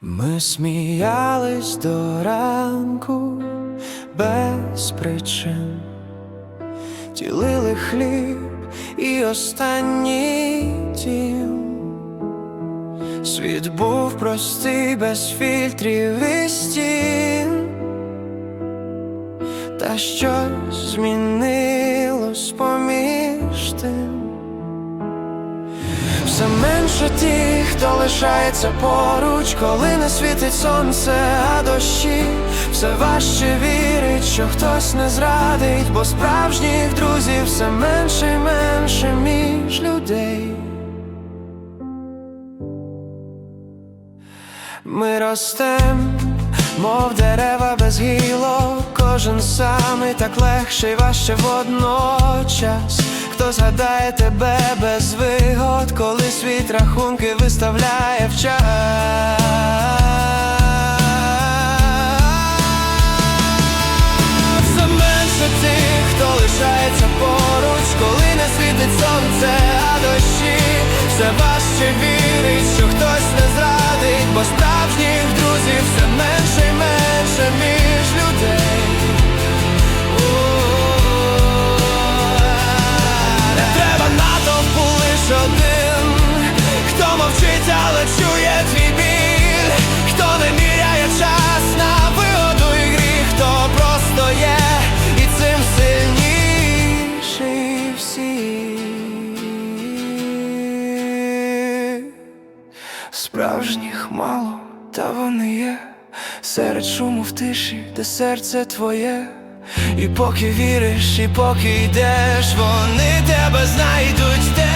Ми сміялись до ранку без причин, ділили хліб і останній дім. Світ був простий, без фільтрів і стін, та щось змінилось поміж тим. Все менше тих, хто лишається поруч, коли не світить сонце, а дощі все важче вірить, що хтось не зрадить, бо справжніх друзів все менше й менше між людей. Ми ростем, мов дерева без гілок, кожен самий так легше й важче водночас. Хто згадає тебе без вигод, коли світ рахунки виставляє в час. Менше тих, хто лишається поруч, коли не світить сонце, а дощі все важче вірить, що хтось не зрадить, бо справжніх друзів все менше й менше між людей. Не треба натовпу лиш один, Справжніх мало, та вони є серед шуму в тиші, де серце твоє. І поки віриш, і поки йдеш, вони тебе знайдуть де